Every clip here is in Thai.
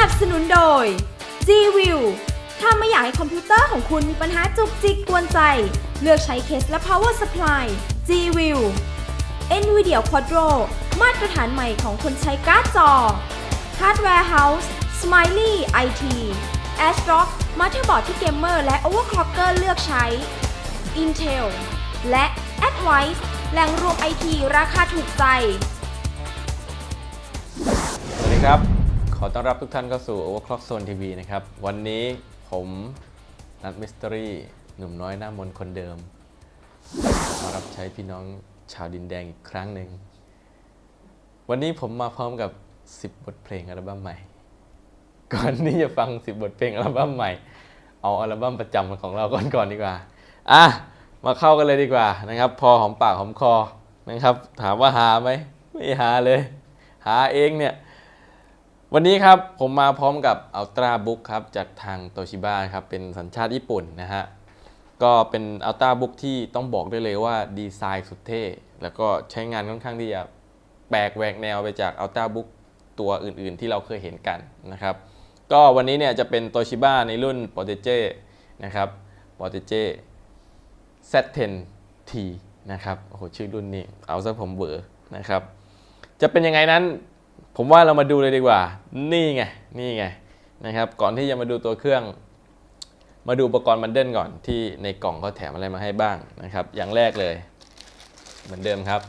นับสนุนโดย G-View ถ้าไม่อยากให้คอมพิวเตอร์ของคุณมีปัญหาจุกจิกกวนใจ เลือกใช้เคสและ power supply G-View NVIDIA Quadro มาตรฐานใหม่ของคนใช้การ์ดจอ Hardware House Smiley IT ASRock มาเตอร์บอร์ดที่เกมเมอร์และ overclocker เลือกใช้ Intel และ Advice แหล่งรวมไอทีราคาถูกใจ สวัสดีครับ ขอต้อนรับทุกท่านเข้าสู่ Overclock Zone TV นะครับ วันนี้ผมนัดมิสตรีหนุ่มน้อยหน้ามนคนเดิม มารับใช้พี่น้องชาวดินแดงอีกครั้งหนึ่ง วันนี้ผมมาพร้อมกับ 10 บทเพลงอัลบั้มใหม่ ก่อนที่จะฟัง 10 บทเพลงอัลบั้มใหม่ เอาอัลบั้มประจำของเราก่อนก่อนดีกว่า อะ มาเข้ากันเลยดีกว่านะครับ พอหอมปากหอมคอนะครับ ถามว่าหาไหมไม่หาเลย หาเองเนี่ย วันนี้ครับผมมาพร้อมกับ Ultra Book ครับจากทางโตชิบ a ครับเป็นสัญชาติญี่ปุ่นนะฮะก็เป็น Ultra Book ที่ต้องบอกได้เลยว่าดีไซน์สุดเท่ แล้วก็ใช้งานค่อนข้างที่จะแปลกแหวกแนวไปจาก Ultra Book ตัวอื่นๆ ที่เราเคยเห็นกันนะครับก็วันนี้เนี่ยจะเป็นโตชิบ a ในรุ่น p o t e g e นะครับ p o t e g e Z10T นะครับโอ้โหชื่อรุ่นนี้เอาซะผมเบอร์นะครับจะเป็นยังไงนั้น ผมว่าเรามาดูเลยดีกว่า นี่ไง นี่ไงนะครับ ก่อนที่จะมาดูตัวเครื่อง มาดูอุปกรณ์บันเดิลก่อนที่ในกล่องเขาแถมอะไรมาให้บ้างนะครับ อย่างแรกเลย เหมือนเดิมครับ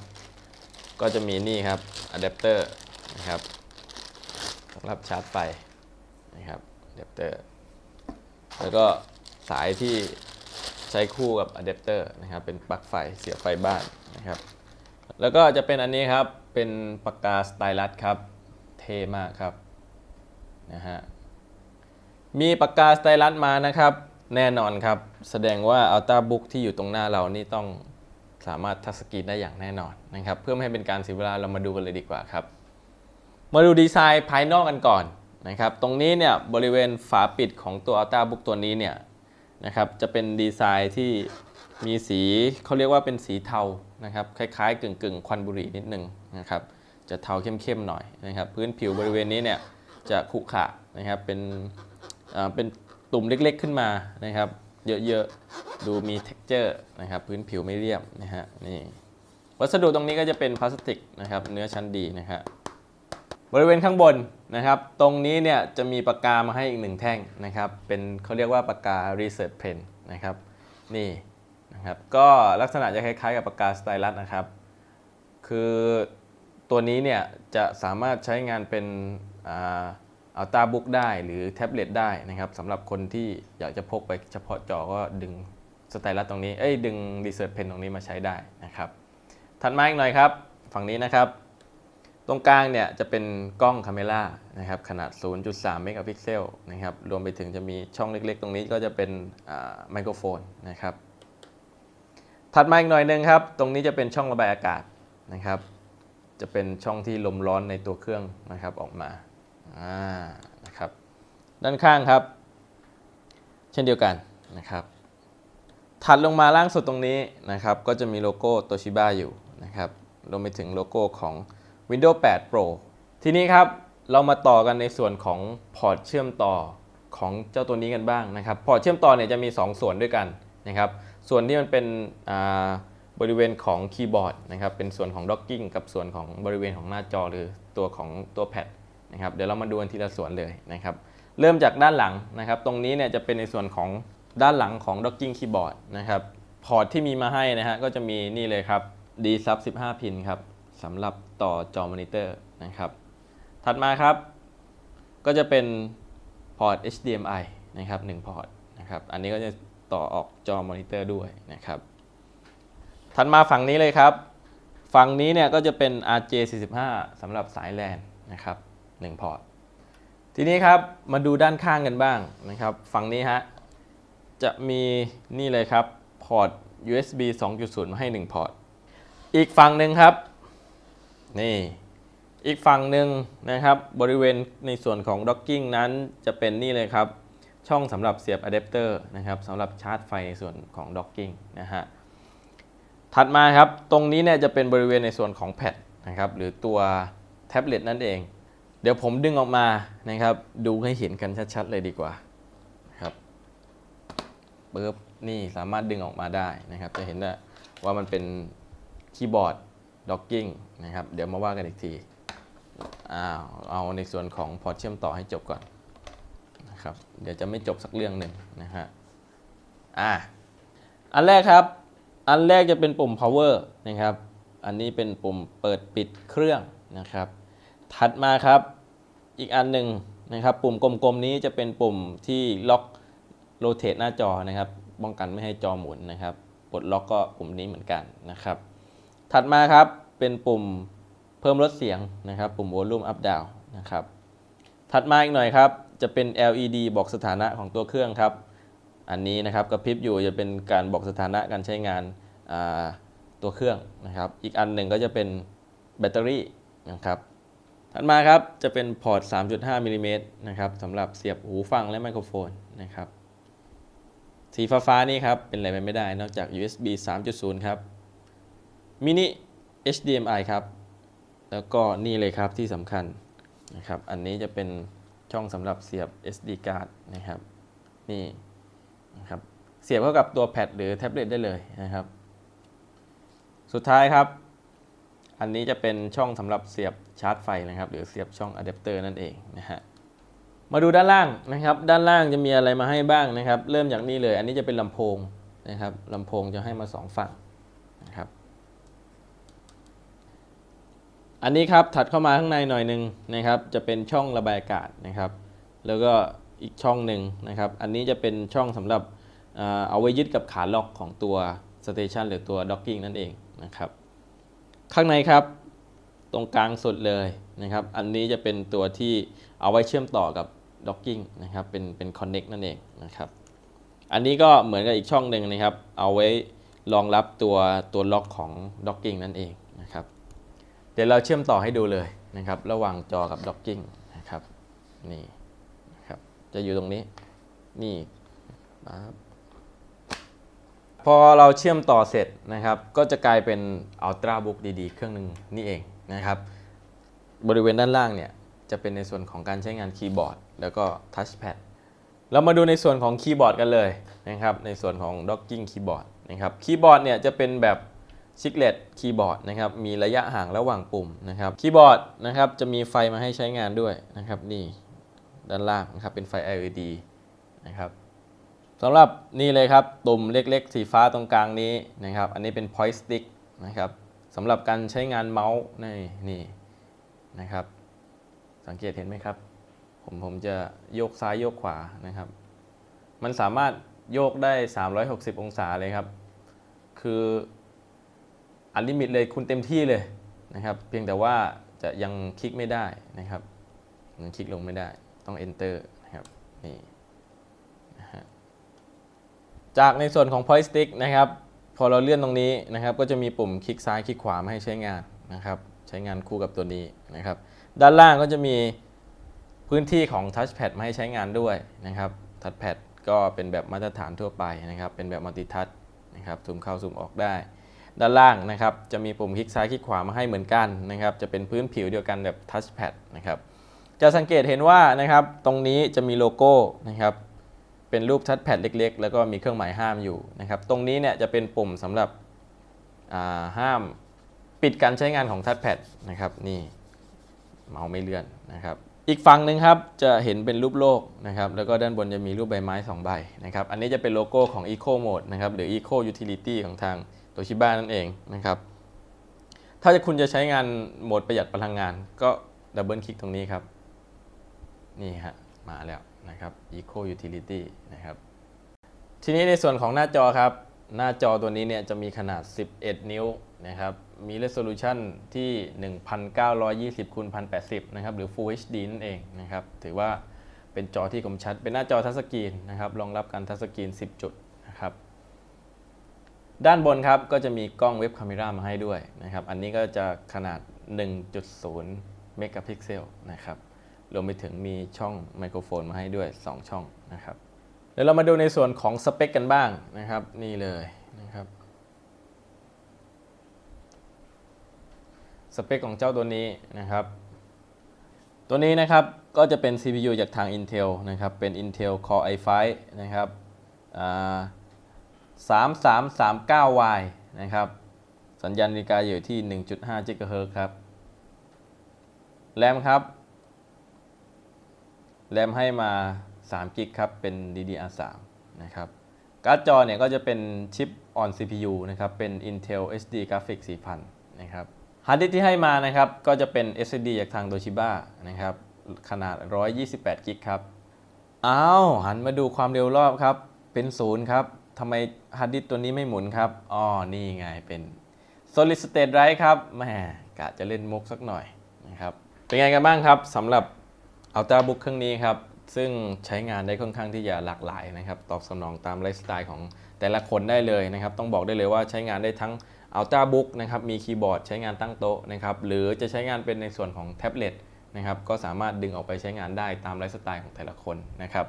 ก็จะมีนี่ครับอะแดปเตอร์นะครับสำหรับชาร์จไฟนะครับอะแดปเตอร์แล้วก็สายที่ใช้คู่กับอะแดปเตอร์นะครับเป็นปลั๊กไฟเสียบไฟบ้านนะครับ แล้วก็จะเป็นอันนี้ครับเป็นปากกาสไตลัสครับ ท่มากครับนะฮะมีปากกาสไตลัสมานะครับ แน่นอนครับ แสดงว่า Ultra Book ที่อยู่ตรงหน้าเรานี่ต้องสามารถทัชสกรีนได้อย่างแน่นอนนะครับ เพื่อไม่ให้เป็นการเสียเวลาเรามาดูกันเลยดีกว่าครับ มาดูดีไซน์ภายนอกกันก่อนนะครับ ตรงนี้เนี่ยบริเวณฝาปิดของตัว Ultra Book ตัวนี้เนี่ยนะครับจะเป็นดีไซน์ที่มีสีเขาเรียกว่าเป็นสีเทานะครับ คล้ายๆ กึ่งๆ ควันบุหรี่นิดนึงนะครับ จะเทาเข้มๆหน่อยนะครับ พื้นผิวบริเวณนี้เนี่ยจะขรุขระนะครับเป็นเป็นตุ่มเล็กๆขึ้นมานะครับ เยอะๆดูมี texture นะครับพื้นผิวไม่เรียบนะฮะนี่วัสดุตรงนี้ก็จะเป็นพลาสติกนะครับเนื้อชั้นดีนะครับบริเวณข้างบนนะครับ ตรงนี้เนี่ยจะมีปากกามาให้อีกหนึ่งแท่งนะครับ เป็นเขาเรียกว่าปากกา Research Pen นะครับนี่นะครับก็ลักษณะจะคล้ายๆกับปากกาสไตลัสนะครับ คือ ตัวนี้เนี่ยจะสามารถใช้งานเป็นอัลตาบุ๊กได้หรือแท็บเล็ตได้นะครับสำหรับคนที่อยากจะพกไปเฉพาะจอก็ดึงสไตลัสตรงนี้ เอ้ยดึง Research Pen ตรงนี้มาใช้ได้นะครับ ถัดมาอีกหน่อยครับ ฝั่งนี้นะครับ ตรงกลางเนี่ยจะเป็นกล้องคาเมล่านะครับขนาด 0.3 เมกะพิกเซลนะครับ รวมไปถึงจะมีช่องเล็กๆ ตรงนี้ก็จะเป็นไมโครโฟนนะครับ ถัดมาอีกหน่อยหนึ่งครับ ตรงนี้จะเป็นช่องระบายอากาศนะครับ จะเป็นช่องที่ลมร้อนในตัวเครื่องนะครับออกมาอ่านะครับด้านข้างครับ เช่นเดียวกันนะครับถัดลงมาล่างสุดตรงนี้นะครับ ก็จะมีโลโก้โตชิบ a อยู่นะครับรวมไปถึงโลโก้ของ Windows 8 Pro ทีนี้ครับเรามาต่อกันในส่วนของพอร์ตเชื่อมต่อของเจ้าตัวนี้กันบ้างนะครับ พอร์ตเชื่อมต่อเนี่ยจะมี 2 ส่วนด้วยกันนะครับ ส่วนที่มันเป็นอ่า บริเวณของคีย์บอร์ดนะครับเป็นส่วนของ docking กับส่วนของบริเวณของหน้าจอหรือตัวของตัวแพดนะครับเดี๋ยวเรามาดูกันทีละส่วนเลยนะครับเริ่มจากด้านหลังนะครับ ตรงนี้เนี่ยจะเป็นในส่วนของด้านหลังของ docking keyboard นะครับพอร์ตที่มีมาให้นะฮะก็จะมีนี่เลยครับ D sub 15 พินครับสำหรับต่อจอมอนิเตอร์นะครับถัดมาครับ ก็จะเป็นพอร์ต HDMI นะครับ1พอร์ตนะครับอันนี้ก็จะต่อออกจอมอนิเตอร์ด้วยนะครับ ถัดมาฝั่งนี้เลยครับ ฝั่งนี้เนี่ยก็จะเป็น RJ45 สำหรับสายแลนนะครับ1พอร์ต ทีนี้ครับมาดูด้านข้างกันบ้างนะครับ ฝั่งนี้ฮะจะมีนี่เลยครับพอร์ต USB 2.0 มาให้ 1 พอร์ต อีกฝั่งหนึ่งครับนี่อีกฝั่งหนึ่งนะครับบริเวณในส่วนของ docking นั้นจะเป็นนี่เลยครับ ช่องสำหรับเสียบอะแดปเตอร์นะครับสำหรับชาร์จไฟในส่วนของ docking นะฮะ ถัดมาครับ ตรงนี้เนี่ยจะเป็นบริเวณในส่วนของแพดนะครับ หรือตัวแท็บเล็ตนั่นเอง เดี๋ยวผมดึงออกมานะครับ ดูให้เห็นกันชัดๆเลยดีกว่าครับปึ๊บนี่สามารถดึงออกมาได้นะครับ จะเห็นได้ว่ามันเป็นคีย์บอร์ดด็อกกิ้งนะครับ เดี๋ยวมาว่ากันอีกทีอ้าวเอาในส่วนของพอร์ตเชื่อมต่อให้จบก่อนนะครับ เดี๋ยวจะไม่จบสักเรื่องหนึ่งนะฮะอะอันแรกครับ อันแรกจะเป็นปุ่ม power นะครับ อันนี้เป็นปุ่มเปิดปิดเครื่องนะครับ ถัดมาครับ อีกอันหนึ่งนะครับ ปุ่มกลมๆนี้จะเป็นปุ่มที่ล็อกโรเตทหน้าจอนะครับ ป้องกันไม่ให้จอหมุนนะครับปลดล็อกก็ปุ่มนี้เหมือนกันนะครับ ถัดมาครับ เป็นปุ่มเพิ่มลดเสียงนะครับ ปุ่ม volume up down นะครับ ถัดมาอีกหน่อยครับ จะเป็น LED บอกสถานะของตัวเครื่องครับ อันนี้นะครับกระพริบอยู่จะเป็นการบอกสถานะการใช้งานาตัวเครื่องนะครับ อีกอันหนึ่งก็จะเป็นแบตเตอรี่นะครับถัดมาครับจะเป็นพอร์ต 3.5มิลลิเมตรนะครับสำหรับเสียบหูฟังและไมโครโฟนนะครับสีฟ้าฟ้าๆนี่ครับเป็นอะไรไปไม่ได้นอกจาก USB 3.0 ครับมินิ HDMI ครับ แล้วก็นี่เลยครับที่สำคัญนะครับ อันนี้จะเป็นช่องสำหรับเสียบ SD card นะครับ นี่ นะครับเสียบเข้ากับตัวแพดหรือแท็บเล็ตได้เลยนะครับ สุดท้ายครับ อันนี้จะเป็นช่องสำหรับเสียบชาร์จไฟนะครับ หรือเสียบช่องอะแดปเตอร์นั่นเองนะฮะมาดูด้านล่างนะครับ ด้านล่างจะมีอะไรมาให้บ้างนะครับ เริ่มจากนี่เลย อันนี้จะเป็นลำโพงนะครับลำโพงจะให้มาสองฝั่งนะครับ อันนี้ครับถัดเข้ามาข้างในหน่อยหนึ่งนะครับ จะเป็นช่องระบายอากาศนะครับ แล้วก็ อีกช่องหนึ่งนะครับ อันนี้จะเป็นช่องสำหรับเอาไว้ยึดกับขาล็อกของตัวสเตชันหรือตัวด็อกกิ้งนั่นเองนะครับ ข้างในครับตรงกลางสุดเลยนะครับ อันนี้จะเป็นตัวที่เอาไว้เชื่อมต่อกับด็อกกิ้งนะครับ เป็นเป็นคอนเน็กนั่นเองนะครับ อันนี้ก็เหมือนกับอีกช่องหนึ่งนะครับ เอาไว้รองรับตัวตัวล็อกของด็อกกิ้งนั่นเองนะครับ เดี๋ยวเราเชื่อมต่อให้ดูเลยนะครับ ระหว่างจอกับด็อกกิ้งนะครับ นี่ จะอยู่ตรงนี้ นี่ปั๊บพอเราเชื่อมต่อเสร็จนะครับ ก็จะกลายเป็น Ultrabook ดีๆ เครื่องหนึ่งนี่เองนะครับ บริเวณด้านล่างเนี่ย จะเป็นในส่วนของการใช้งานคีย์บอร์ด แล้วก็ทัชแพดเรามาดูในส่วนของคีย์บอร์ดกันเลยนะครับ ในส่วนของ Docking Keyboard นะครับคีย์บอร์ดเนี่ยจะเป็นแบบชิกเลตคีย์บอร์ดนะครับ มีระยะห่างระหว่างปุ่มนะครับ คีย์บอร์ดนะครับ จะมีไฟมาให้ใช้งานด้วยนะครับ นี่ ด้านล่างนะครับเป็นไฟ LED นะครับสำหรับนี่เลยครับตุ่มเล็กๆ สีฟ้าตรงกลางนี้นะครับ อันนี้เป็น point stick นะครับสำหรับการใช้งานเมาส์นี่นี่นะครับ สังเกตเห็นไหมครับ ผมผมจะโยกซ้ายโยกขวานะครับ มันสามารถโยกได้ 360 องศาเลยครับ คืออันลิมิตเลยคุณเต็มที่เลยนะครับ เพียงแต่ว่าจะยังคลิกไม่ได้นะครับยังคลิกลงไม่ได้ ต้อง enter นะครับนี่นะฮะจากในส่วนของ point stick นะครับ พอเราเลื่อนตรงนี้นะครับ ก็จะมีปุ่มคลิกซ้ายคลิกขวามาให้ใช้งานนะครับ ใช้งานคู่กับตัวนี้นะครับ ด้านล่างก็จะมีพื้นที่ของ Touchpad มาให้ใช้งานด้วยนะครับ Touchpad ก็เป็นแบบมาตรฐานทั่วไปนะครับ เป็นแบบมัลติทัชนะครับซูมเข้าซูมออกได้ ด้านล่างนะครับ จะมีปุ่มคลิกซ้ายคลิกขวามาให้เหมือนกันนะครับ จะเป็นพื้นผิวเดียวกันแบบ Touchpad นะครับ จะสังเกตเห็นว่านะครับตรงนี้จะมีโลโก้นะครับเป็นรูป Touchpad เล็ก ๆ แล้วก็มีเครื่องหมายห้ามอยู่นะครับตรงนี้เนี่ยจะเป็นปุ่มสำหรับอ่าห้ามปิดการใช้งานของ Touchpad นะครับนี่เมาส์ไม่เลื่อนนะครับอีกฝั่งหนึ่งครับจะเห็นเป็นรูปโลกนะครับแล้วก็ด้านบนจะมีรูปใบไม้ 2 ใบนะครับอันนี้จะเป็นโลโก้ของ Eco Mode นะครับหรือ Eco Utility ของทางโตชิบ้านั่นเองนะครับถ้าคุณจะใช้งานโหมดประหยัดพลังงานก็ดับเบิลคลิกตรงนี้ครับ นี่ฮะมาแล้วนะครับ Eco Utility นะครับ ทีนี้ในส่วนของหน้าจอครับ หน้าจอตัวนี้เนี่ยจะมีขนาด 11 นิ้วนะครับ มี resolution ที่ 1920คูณ1080 นะครับ หรือ Full HD นั่นเองนะครับ ถือว่าเป็นจอที่คมชัด เป็นหน้าจอทัชสกรีนนะครับ รองรับการทัชสกรีน 10 จุดนะครับด้านบนครับก็จะมีกล้องเว็บคาเมรามาให้ด้วยนะครับ อันนี้ก็จะขนาด 1.0 เมกะพิกเซลนะครับ รวมไปถึงมีช่องไมโครโฟนมาให้ด้วย 2 ช่องนะครับเดี๋ยวเรามาดูในส่วนของสเปคกันบ้างนะครับ นี่เลยนะครับสเปคของเจ้าตัวนี้นะครับ ตัวนี้นะครับก็จะเป็น CPU จากทาง Intel นะครับ เป็น Intel Core i5 นะครับอ่า 3339Y นะครับ สัญญาณนาฬิกาอยู่ที่ 1.5 GHz ครับ แรมครับ แรมให้มา 3 กิกครับ เป็น DDR3 นะครับ การ์ดจอเนี่ยก็จะเป็นชิป on CPU นะครับ เป็น Intel HD Graphics 4000 นะครับ ฮาร์ดดิสก์ที่ให้มานะครับ ก็จะเป็น SSD จากทาง Toshiba นะครับ ขนาด 128 กิกครับ อ้าว หันมาดูความเร็วรอบครับ เป็นศูนย์ครับ ทำไมฮาร์ดดิสก์ตัวนี้ไม่หมุนครับ อ๋อ นี่ไง เป็น solid state drive ครับ แหมกะจะเล่นมุกสักหน่อยนะครับ เป็นไงกันบ้างครับสำหรับ Ultrabook เครื่องนี้ครับ ซึ่งใช้งานได้ค่อนข้างที่จะหลากหลายนะครับ ตอบสนองตามไลฟ์สไตล์ของแต่ละคนได้เลยนะครับ ต้องบอกได้เลยว่าใช้งานได้ทั้ง Ultrabook นะครับ มีคีย์บอร์ดใช้งานตั้งโต๊ะนะครับ หรือจะใช้งานเป็นในส่วนของแท็บเล็ตนะครับ ก็สามารถดึงออกไปใช้งานได้ตามไลฟ์สไตล์ของแต่ละคนนะครับ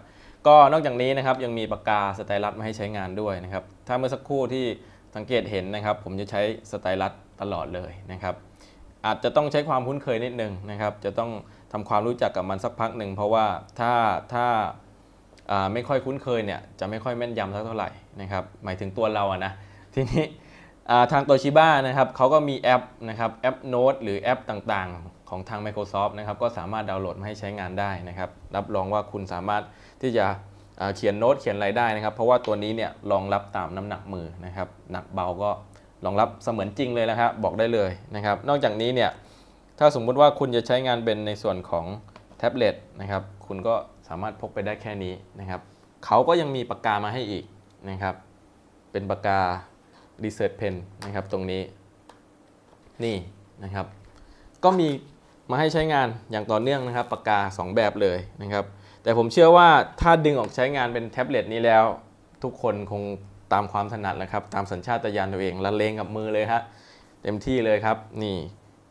ก็นอกจากนี้นะครับยังมีปากกาสไตลัสมาให้ใช้งานด้วยนะครับ ถ้าเมื่อสักครู่ที่สังเกตเห็นนะครับ ผมจะใช้สไตลัสตลอดเลยนะครับ อาจจะต้องใช้ความคุ้นเคยนิดนึงนะครับ จะต้อง ทำความรู้จักกับมันสักพักหนึ่งเพราะว่าถ้าถ้าไม่ค่อยคุ้นเคยเนี่ยจะไม่ค่อยแม่นยำสักเท่าไหร่นะครับหมายถึงตัวเราอะนะทีนี้ทางโตชิบ้านะครับเขาก็มีแอปนะครับแอปโน้ตหรือแอปต่างๆ ของทาง Microsoft นะครับก็สามารถดาวน์โหลดมาให้ใช้งานได้นะครับ รับรองว่าคุณสามารถที่จะเขียนโน้ตเขียนอะไรได้นะครับ เพราะว่าตัวนี้เนี่ยรองรับตามน้ำหนักมือนะครับหนักเบาก็รองรับเสมือนจริงเลยนะครับบอกได้เลยนะครับ นอกจากนี้เนี่ย ถ้าสมมุติว่าคุณจะใช้งานเป็นในส่วนของแท็บเล็ตนะครับคุณก็สามารถพกไปได้แค่นี้นะครับเขาก็ยังมีปากกามาให้อีกนะครับเป็นปากกา Research Pen นะครับตรงนี้นี่นะครับ ก็มีมาให้ใช้งานอย่างต่อเนื่องนะครับปากกา 2 แบบเลยนะครับ แต่ผมเชื่อว่าถ้าดึงออกใช้งานเป็นแท็บเล็ตนี้แล้ว ทุกคนคงตามความถนัดแล้วครับ ตามสัญชาตญาณตัวเองละเลงกับมือเลยฮะเต็มที่เลยครับนี่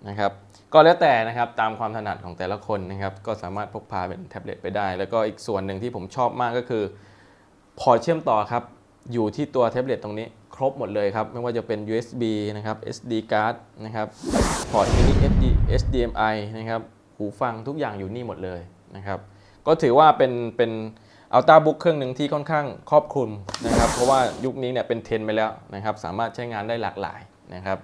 นะครับ ก็แล้วแต่นะครับตามความถนัดของแต่ละคนนะครับก็สามารถพกพาเป็นแท็บเล็ตไปได้ แล้วก็อีกส่วนหนึ่งที่ผมชอบมากก็คือพอเชื่อมต่อครับอยู่ที่ตัวแท็บเล็ตตรงนี้ครบหมดเลยครับ ไม่ว่าจะเป็น USB นะครับ SD card นะครับพอร์ต mini SD HDMI นะครับหูฟังทุกอย่างอยู่นี่หมดเลยนะครับก็ถือว่าเป็นเป็นอัลต้าบุ๊กเครื่องหนึ่งที่ค่อนข้างครอบคลุมนะครับ เพราะว่ายุคนี้เนี่ยเป็นเทรนไปแล้วนะครับ สามารถใช้งานได้หลากหลายนะครับ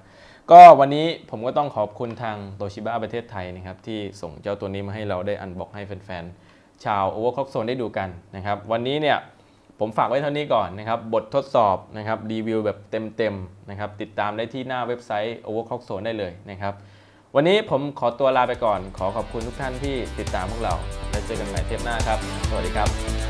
ก็วันนี้ผมก็ต้องขอบคุณทางโตชิบ a ประเทศไทยนะครับที่ส่งเจ้าตัวนี้มาให้เราได้อันบ็อกให้แฟนๆ ชาว Overclock Zone ได้ดูกันนะครับวันนี้เนี่ยผมฝากไว้เท่านี้ก่อนนะครับบททดสอบนะครับรีวิวแบบเต็มๆนะครับติดตามได้ที่หน้าเว็บไซต์ Overclock Zone ได้เลยนะครับวันนี้ผมขอตัวลาไปก่อน ขอขอบคุณทุกท่านที่ติดตามพวกเรา แล้เจอกันใหม่เทปหน้าครับ สวัสดีครับ